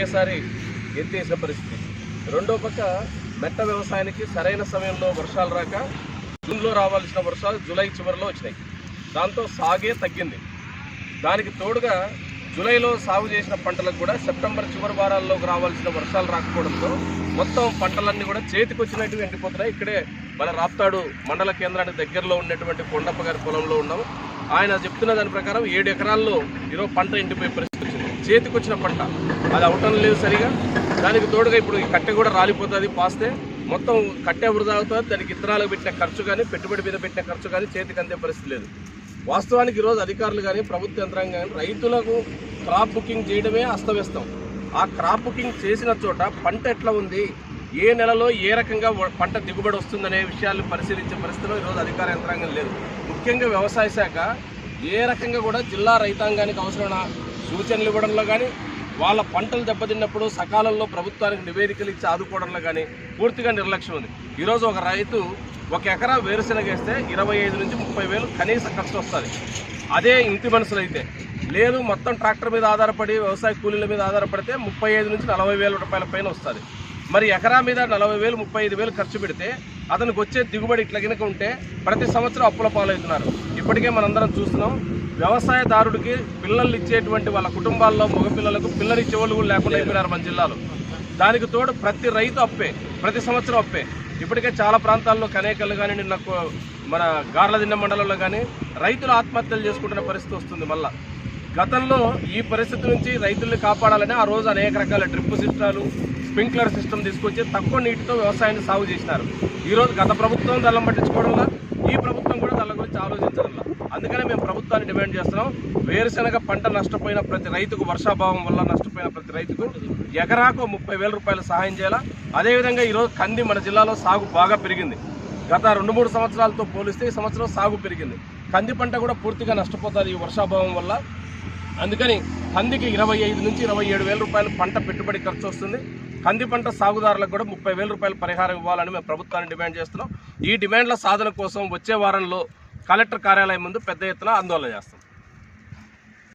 ఒకేసారి ఎత్తేసిన పరిస్థితి. రెండో పక్క మెట్ట వ్యవసాయానికి సరైన సమయంలో వర్షాలు రాక జూన్లో రావాల్సిన వర్షాలు జూలై చివరిలో వచ్చినాయి. దాంతో సాగే తగ్గింది. దానికి తోడుగా జూలైలో సాగు చేసిన పంటలకు కూడా సెప్టెంబర్ చివరి వారాల్లోకి రావాల్సిన వర్షాలు రాకపోవడంతో మొత్తం పంటలన్నీ కూడా చేతికి వచ్చినట్టు ఎండిపోతున్నాయి. ఇక్కడే మన రాప్తాడు మండల కేంద్రానికి దగ్గరలో ఉన్నటువంటి కొండప్ప గారి పొలంలో ఉన్నాం ఆయన చెప్తున్న దాని ప్రకారం ఏడు ఎకరాల్లో ఈరోజు పంట ఎండిపోయే చేతికొచ్చిన పంట. అది అవటం లేదు సరిగా. దానికి తోడుగా ఇప్పుడు ఈ కట్టె కూడా రాలిపోతుంది పాస్తే. మొత్తం కట్టె వృధా అవుతుంది. దానికి ఇతరాలకు పెట్టిన ఖర్చు కానీ పెట్టుబడి మీద పెట్టిన ఖర్చు కానీ చేతికి అందే పరిస్థితి లేదు. వాస్తవానికి ఈరోజు అధికారులు కానీ ప్రభుత్వ యంత్రాంగం కానీ రైతులకు క్రాప్ బుకింగ్ చేయడమే అస్తవ్యస్తం. ఆ క్రాప్ బుకింగ్ చేసిన చోట పంట ఎట్లా ఉంది? ఏ నెలలో ఏ రకంగా పంట దిగుబడి వస్తుందనే విషయాలు పరిశీలించే పరిస్థితిలో ఈరోజు అధికార యంత్రాంగం లేదు. ముఖ్యంగా వ్యవసాయ శాఖ ఏ రకంగా కూడా జిల్లా రైతాంగానికి అవసరమైన సూచనలు ఇవ్వడంలో కానీ వాళ్ళ పంటలు దెబ్బతిన్నప్పుడు సకాలంలో ప్రభుత్వానికి నివేదికలు ఇచ్చి ఆదుకోవడంలో కానీ పూర్తిగా నిర్లక్ష్యం ఉంది. ఈరోజు ఒక రైతు ఒక ఎకరా వేరుశెనగ వేస్తే ఇరవై ఐదు నుంచి ముప్పై వేలు కనీస ఖర్చు వస్తుంది. అదే ఇంటి మనుషులు అయితే లేదు మొత్తం ట్రాక్టర్ మీద ఆధారపడి వ్యవసాయ కూలీల మీద ఆధారపడితే ముప్పై ఐదు నుంచి నలభై వేల రూపాయల పైన వస్తుంది. మరి ఎకరా మీద నలభై వేలు ముప్పై ఐదు వేలు ఖర్చు పెడితే అతనికి వచ్చే దిగుబడి ఇట్లా కనుక ఉంటే ప్రతి సంవత్సరం అప్పుల పాలవుతున్నారు. ఇప్పటికే మనందరం చూస్తున్నాం వ్యవసాయదారుడికి పిల్లలు ఇచ్చేటువంటి వాళ్ళ కుటుంబాల్లో మగపిల్లలకు పిల్లలు ఇచ్చే వాళ్ళు కూడా లేకుండా అయిపోయినారు మన జిల్లాలో. దానికి తోడు ప్రతి రైతు అప్పే ప్రతి సంవత్సరం అప్పే. ఇప్పటికే చాలా ప్రాంతాల్లో కనేకలు కానీ నిన్న మన గార్లదిన్న మండలంలో కానీ రైతులు ఆత్మహత్యలు చేసుకుంటున్న పరిస్థితి వస్తుంది మళ్ళా. గతంలో ఈ పరిస్థితి నుంచి రైతుల్ని కాపాడాలని ఆ రోజు అనేక రకాల డ్రిప్ సిస్టాలు స్ప్రింక్లర్ సిస్టమ్ తీసుకొచ్చి తక్కువ నీటితో వ్యవసాయాన్ని సాగు చేసినారు. ఈరోజు గత ప్రభుత్వం దళం పట్టించుకోవడంలో కూడా దాని గురించి ఆలోచించాలి అందుకనే మేము ప్రభుత్వాన్ని డిమాండ్ చేస్తున్నాం. వేరుశనగ పంట నష్టపోయిన ప్రతి రైతుకు వర్షాభావం వల్ల నష్టపోయిన ప్రతి రైతుకు ఎకరాకు ముప్పై వేల రూపాయలు సహాయం చేయాలా? అదేవిధంగా ఈరోజు కంది మన జిల్లాలో సాగు బాగా పెరిగింది. గత రెండు మూడు సంవత్సరాలతో పోలిస్తే ఈ సంవత్సరం సాగు పెరిగింది. కంది పంట కూడా పూర్తిగా నష్టపోతుంది ఈ వర్షాభావం వల్ల. అందుకని కందికి ఇరవై ఐదు నుంచి ఇరవై ఏడు వేల రూపాయలు పంట పెట్టుబడి ఖర్చు వస్తుంది. కంది పంట సాగుదారులకు కూడా ముప్పై వేల రూపాయలు పరిహారం ఇవ్వాలని మేము ప్రభుత్వాన్ని డిమాండ్ చేస్తున్నాం. ఈ డిమాండ్ల సాధన కోసం వచ్చే వారంలో కలెక్టర్ కార్యాలయం ముందు పెద్ద ఎత్తున ఆందోళన చేస్తాం.